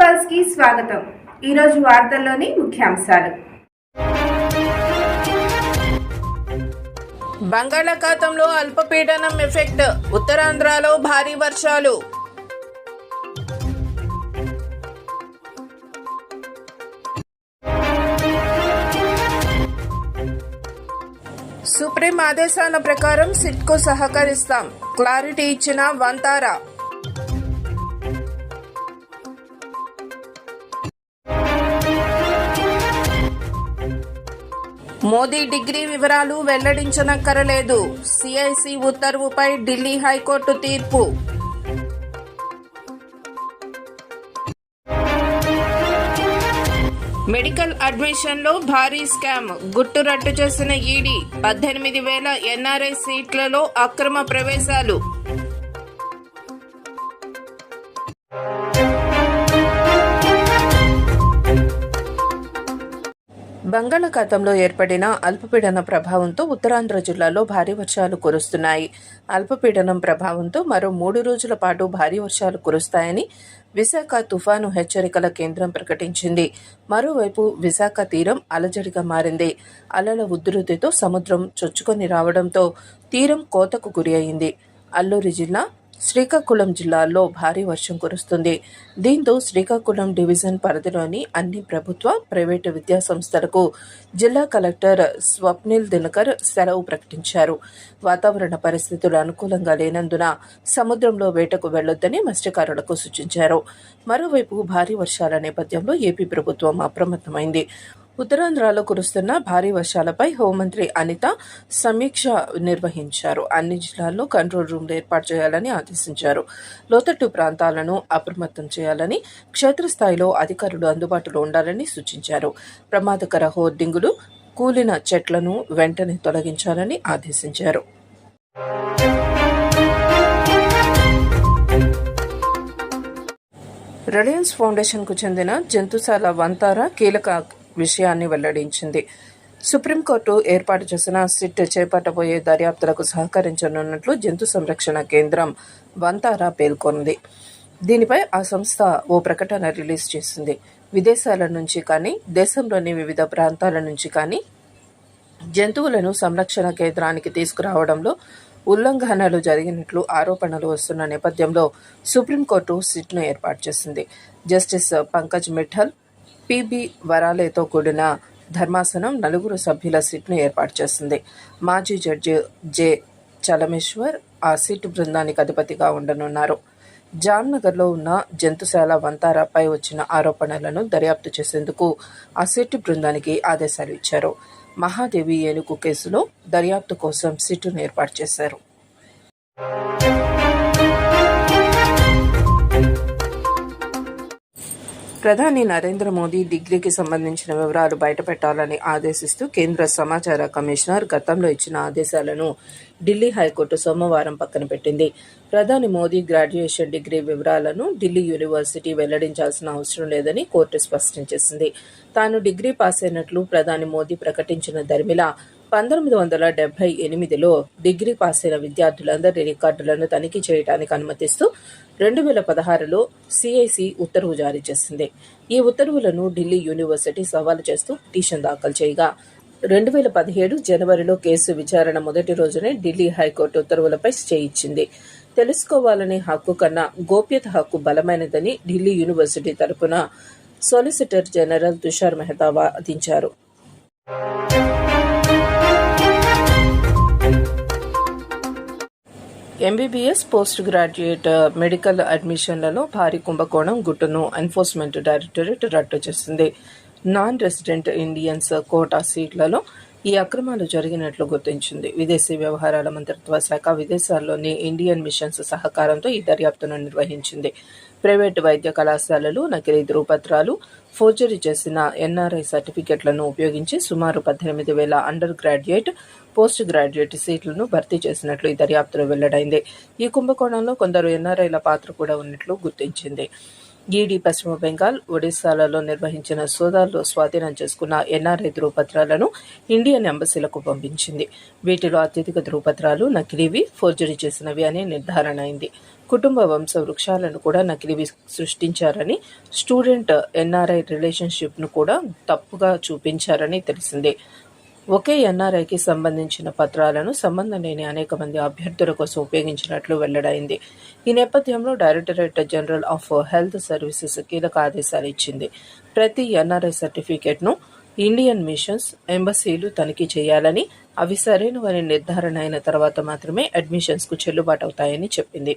పల్స్కి స్వాగతం. ఈరోజు వార్తల్లోని ముఖ్యాంశాలు. బంగాళాఖాతంలో అల్పపీడనం ఎఫెక్ట్ ఉత్తరాంధ్రలో భారీ వర్షాలు. సుప్రీం ఆదేశాల ప్రకారం సిట్కు సహకరిస్తాం. క్లారిటీ ఇచ్చిన వంతారా? మోదీ డిగ్రీ వివరాలు వెల్లడించనక్కరలేదు. సిఐసి ఉత్తర్వుపై ఢిల్లీ హైకోర్టు తీర్పు. మెడికల్ అడ్మిషన్లో భారీ స్కామ్. గుట్టు రట్టు చేసిన ఈడీ పద్దెనిమిది వేల ఎన్ఆర్ఐ సీట్లలో అక్రమ ప్రవేశాలు. బంగాళాఖాతంలో ఏర్పడిన అల్పపీడన ప్రభావంతో ఉత్తరాంధ్ర జిల్లాలో భారీ వర్షాలు కురుస్తున్నాయి. అల్పపీడనం ప్రభావంతో మరో మూడు రోజుల పాటు భారీ వర్షాలు కురుస్తాయని విశాఖ తుఫాను హెచ్చరికల కేంద్రం ప్రకటించింది. మరోవైపు విశాఖ తీరం అలజడిగా మారింది. అలల ఉధృతితో సముద్రం చొచ్చుకొని రావడంతో తీరం కోతకు గురి అయింది. అల్లూరి జిల్లా శ్రీకాకుళం జిల్లాలో భారీ వర్షం కురుస్తుంది. దీంతో శ్రీకాకుళం డివిజన్ పరిధిలోని అన్ని ప్రభుత్వ ప్రైవేటు విద్యాసంస్థలకు జిల్లా కలెక్టర్ స్వప్నిల్ దినకర్ సెలవు ప్రకటించారు. వాతావరణ పరిస్థితులు అనుకూలంగా లేనందున సముద్రంలో వేటకు వెళ్ళొద్దని మత్స్యకారులకు సూచించారు. మరోవైపు భారీ వర్షాల నేపథ్యంలో ఏపీ ప్రభుత్వం అప్రమత్తమైంది. ఉత్తరాంధ్రలో కురుస్తున్న భారీ వర్షాలపై హోంమంత్రి అనిత సమీక్ష నిర్వహించారు. అన్ని జిల్లాల్లో కంట్రోల్ రూమ్లు ఏర్పాటు చేయాలని ఆదేశించారు. లోతట్టు ప్రాంతాలను అప్రమత్తం చేయాలని క్షేత్రస్థాయిలో అధికారులు అందుబాటులో ఉండాలని సూచించారు. ప్రమాదకర హోర్డింగులు కూలిన చెట్లను వెంటనే తొలగించాలని ఆదేశించారు. రిలయన్స్ ఫౌండేషన్కు చెందిన జంతుశాల వంతార కీలక విషయాన్ని వెల్లడించింది. సుప్రీంకోర్టు ఏర్పాటు చేసిన సిట్ చేపట్టబోయే దర్యాప్తులకు సహకరించనున్నట్లు జంతు సంరక్షణ కేంద్రం వంతారా పేర్కొంది. దీనిపై ఆ సంస్థ ఓ ప్రకటన రిలీజ్ చేసింది. విదేశాల నుంచి కానీ దేశంలోని వివిధ ప్రాంతాల నుంచి కానీ జంతువులను సంరక్షణ కేంద్రానికి తీసుకురావడంలో ఉల్లంఘనలు జరిగినట్లు ఆరోపణలు వస్తున్న నేపథ్యంలో సుప్రీంకోర్టు సిట్ను ఏర్పాటు చేసింది. జస్టిస్ పంకజ్ మిఠల్ పిబి వరాలేతో కూడిన ధర్మాసనం నలుగురు సభ్యుల సిట్ను ఏర్పాటు చేసింది. మాజీ జడ్జి జె. చలమేశ్వర్ ఆ సీటు బృందానికి అధిపతిగా ఉండనున్నారు. జామ్నగర్లో ఉన్న జంతుశాల వంతారాపై వచ్చిన ఆరోపణలను దర్యాప్తు చేసేందుకు ఆ సిట్టు బృందానికి ఆదేశాలు ఇచ్చారు. మహాదేవి ఏనుగు కేసులో దర్యాప్తు కోసం సిట్టును ఏర్పాటు చేశారు. ప్రధాని నరేంద్ర మోదీ డిగ్రీకి సంబంధించిన వివరాలు బయటపెట్టాలని ఆదేశిస్తూ కేంద్ర సమాచార కమిషనర్ గతంలో ఇచ్చిన ఆదేశాలను ఢిల్లీ హైకోర్టు సోమవారం పక్కన పెట్టింది. ప్రధాని మోదీ గ్రాడ్యుయేషన్ డిగ్రీ వివరాలను ఢిల్లీ యూనివర్సిటీ వెల్లడించాల్సిన అవసరం లేదని కోర్టు స్పష్టం చేసింది. తాను డిగ్రీ పాస్ అయినట్లు ప్రధాని మోదీ ప్రకటించిన దరిమిలా పంతొమ్మిది వందల డెబ్బై ఎనిమిదిలో డిగ్రీ పాస్ అయిన విద్యార్థులందరి రికార్డులను తనిఖీ చేయడానికి అనుమతిస్తూ రెండు వేల పదహారులో సిఐసి ఉత్తర్వు జారీ చేసింది. ఈ ఉత్తర్వులను ఢిల్లీ యూనివర్సిటీ సవాలు చేస్తూ పిటిషన్ దాఖలు చేయగా రెండు వేల పదిహేడు జనవరిలో కేసు విచారణ మొదటి రోజునే ఢిల్లీ హైకోర్టు ఉత్తర్వులపై స్టే ఇచ్చింది. తెలుసుకోవాలనే హక్కు కన్నా గోప్యత హక్కు బలమైనదని ఢిల్లీ యూనివర్సిటీ తరపున సొలిసిటర్ జనరల్ తుషార్ మెహతా వాదించారు. ఎంబీబీఎస్ పోస్ట్ గ్రాడ్యుయేట్ మెడికల్ అడ్మిషన్లలో భారీ కుంభకోణం గుట్టును ఎన్ఫోర్స్మెంట్ డైరెక్టరేట్ రద్దు చేసింది. నాన్ రెసిడెంట్ ఇండియన్స్ కోటా సీట్లలో ఈ అక్రమాలు జరిగినట్లు గుర్తించింది. విదేశీ వ్యవహారాల మంత్రిత్వ శాఖ విదేశాల్లోని ఇండియన్ మిషన్స్ సహకారంతో ఈ దర్యాప్తును నిర్వహించింది. ప్రైవేటు వైద్య కళాశాలలు నకిలీ ధృవపత్రాలు ఫోర్జరీ చేసిన ఎన్ఆర్ఐ సర్టిఫికెట్లను ఉపయోగించి సుమారు పద్దెనిమిది వేల అండర్ గ్రాడ్యుయేట్ పోస్ట్ గ్రాడ్యుయేట్ సీట్లను భర్తీ చేసినట్లు ఈ దర్యాప్తులో వెల్లడైంది. ఈ కుంభకోణంలో కొందరు ఎన్ఆర్ఐల పాత్ర కూడా ఉన్నట్లు గుర్తించింది. ఈడీ పశ్చిమ బెంగాల్ ఒడిశాలలో నిర్వహించిన సోదాల్లో స్వాధీనం చేసుకున్న ఎన్ఆర్ఐ ధృవపత్రాలను ఇండియన్ ఎంబసీలకు పంపించింది. వీటిలో అత్యధిక ధృవపత్రాలు నకిలీవి ఫోర్జరీ చేసినవి అని నిర్ధారణ అయింది. కుటుంబ వంశ వృక్షాలను కూడా నకిలీవి సృష్టించారని స్టూడెంట్ ఎన్ఆర్ఐ రిలేషన్షిప్ను కూడా తప్పుగా చూపించారని తెలిసిందే. ఒకే ఎన్ఆర్ఐకి సంబంధించిన పత్రాలను సంబంధం లేని అనేక మంది అభ్యర్థుల కోసం ఉపయోగించినట్లు వెల్లడైంది. ఈ నేపథ్యంలో directorate general of health services కీలక ఆదేశాలు ఇచ్చింది. ప్రతి ఎన్ఆర్ఐ సర్టిఫికేట్ను ఇండియన్ మిషన్స్ ఎంబసీలు తనిఖీ చేయాలని అవి సరైనవని నిర్ధారణ అయిన తర్వాత మాత్రమే అడ్మిషన్స్కు చెల్లుబాటు అవుతాయని చెప్పింది.